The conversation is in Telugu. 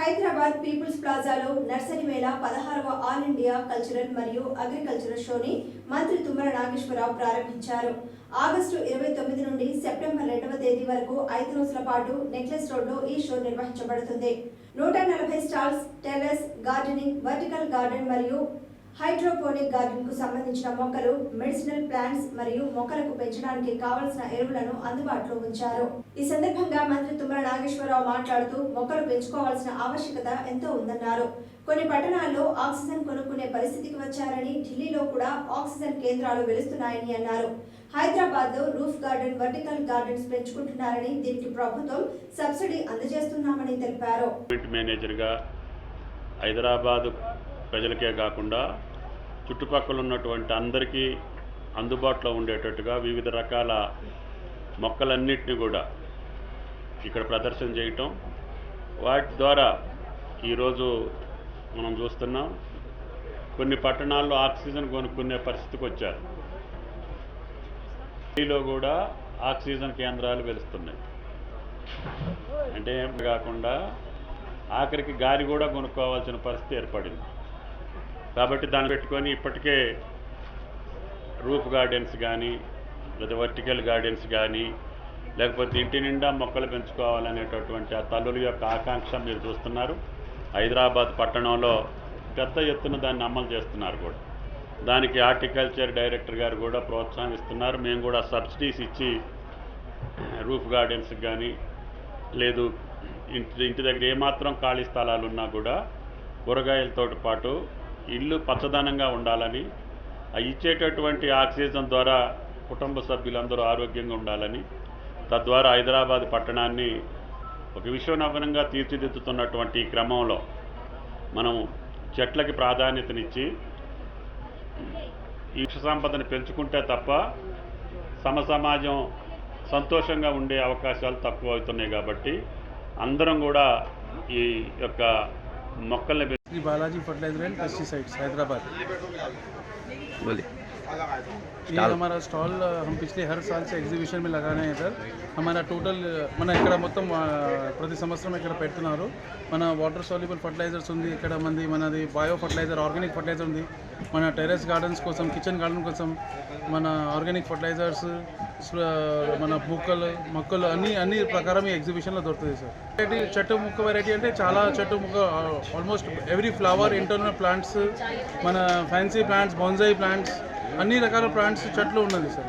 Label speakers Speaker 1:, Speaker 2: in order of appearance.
Speaker 1: హైదరాబాద్ పీపుల్స్ ప్లాజాలో నర్సరీ మేళ పదహారవ ఆల్ ఇండియా కల్చరల్ మరియు అగ్రికల్చరల్ షోని మంత్రి తుమ్మల నాగేశ్వరరావు ప్రారంభించారు. ఆగస్టు ఇరవై తొమ్మిది నుండి సెప్టెంబర్ రెండవ తేదీ వరకు ఐదు రోజుల పాటు నెక్లెస్ రోడ్లో ఈ షో నిర్వహించబడుతుంది. నూట నలభై stalls terrace gardening vertical garden మరియు హైడ్రోపోనిక్ గార్డెన్కు సంబంధించిన మొక్కలు మెడిసినల్ ప్లాంట్స్ మరియు మొక్కలకు పెంచడానికి కావలసిన ఎరువులను అందుబాటులో ఉంచారు. ఈ సందర్భంగా మంత్రి తుమ్మల నాగేశ్వరరావు మాట్లాడుతూ మొక్కలు పెంచుకోవాల్సిన ఆవశ్యకత ఎంతో ఉందన్నారు. కొన్ని పట్టణాల్లో ఆక్సిజన్ కొనుక్కునే పరిస్థితికి వచ్చారని ఢిల్లీలో కూడా ఆక్సిజన్ కేంద్రాలు వెలుస్తున్నాయని అన్నారు. హైదరాబాద్లో రూఫ్ గార్డెన్ వర్టికల్ గార్డెన్స్ పెంచుకుంటున్నారని దీనికి ప్రభుత్వం సబ్సిడీ అందజేస్తున్నామని తెలిపారు.
Speaker 2: మేనేజర్గా హైదరాబాద్ ప్రజలకే కాకుండా చుట్టుపక్కల ఉన్నటువంటి అందరికీ అందుబాటులో ఉండేటట్టుగా వివిధ రకాల మొక్కలన్నింటినీ కూడా ఇక్కడ ప్రదర్శన చేయటం. వాటి ద్వారా ఈరోజు మనం చూస్తున్నాం. కొన్ని పట్టణాల్లో ఆక్సిజన్ కొనుక్కునే పరిస్థితికి వచ్చారు. ఢిల్లీలో కూడా ఆక్సిజన్ కేంద్రాలు వెలుస్తున్నాయి. అంటే ఏం కాకుండా ఆఖరికి గాలి కూడా కొనుక్కోవాల్సిన పరిస్థితి ఏర్పడింది. కాబట్టి దాన్ని పెట్టుకొని ఇప్పటికే రూఫ్ గార్డెన్స్ కానీ లేదా వర్టికల్ గార్డెన్స్ కానీ లేకపోతే ఇంటి నిండా మొక్కలు పెంచుకోవాలనేటటువంటి ఆ తల్లుల యొక్క ఆకాంక్ష మీరు చూస్తున్నారు. హైదరాబాద్ పట్టణంలో పెద్ద ఎత్తున దాన్ని అమలు చేస్తున్నారు కూడా. దానికి హార్టికల్చర్ డైరెక్టర్ గారు కూడా ప్రోత్సాహం ఇస్తున్నారు మేము కూడా సబ్సిడీస్ ఇచ్చి రూఫ్ గార్డెన్స్కి కానీ లేదు ఇంటి ఇంటి దగ్గర ఏమాత్రం ఖాళీ స్థలాలు ఉన్నా కూడా కూరగాయలతో పాటు ఇల్లు పచ్చదనంగా ఉండాలని ఇచ్చేటటువంటి ఆక్సిజన్ ద్వారా కుటుంబ సభ్యులందరూ ఆరోగ్యంగా ఉండాలని తద్వారా హైదరాబాద్ పట్టణాన్ని ఒక విశ్వనగరంగా తీర్చిదిద్దుతున్నటువంటి ఈ క్రమంలో మనం చెట్లకి ప్రాధాన్యతనిచ్చి ఈ వృక్ష సంపదను పెంచుకుంటే తప్ప సమసమాజం సంతోషంగా ఉండే అవకాశాలు తక్కువ అవుతున్నాయి కాబట్టి అందరం కూడా ఈ యొక్క మొక్కల్ని
Speaker 3: Balaji fertiliser and pesticides Hyderabad.
Speaker 4: बोलिए।
Speaker 3: ये हमारा स्टॉल हम पिछले हर साल से एग्जीबिशन में लगा रहे हैं सर हमारा టోటల్ మన ఇక్కడ మొత్తం ఆ, ప్రతి సంవత్సరం ఇక్కడ పెడుతున్నారు మన వాటర్ సాల్యుబుల్ ఫర్టిలైజర్స్ ఉంది ఇక్కడ మంది మనది బయో ఫర్టిలైజర్ ఆర్గానిక్ ఫర్టిలైజర్ ఉంది మన టెరెస్ గార్డెన్స్ కోసం కిచెన్ గార్డెన్ కోసం మన ఆర్గానిక్ ఫర్టిలైజర్స్ మన మొక్కలు మొక్కలు అన్ని అన్ని ప్రకారం ఈ ఎగ్జిబిషన్లో దొరుకుతుంది సార్ వెరైటీ చెట్టు ముక్క వెరైటీ అంటే చాలా చెట్టు ముక్క almost every flower internal plants మన ఫ్యాన్సీ ప్లాంట్స్ బొన్సాయి ప్లాంట్స్ అన్ని రకాల ప్లాంట్స్ చెట్లు ఉన్నది సార్.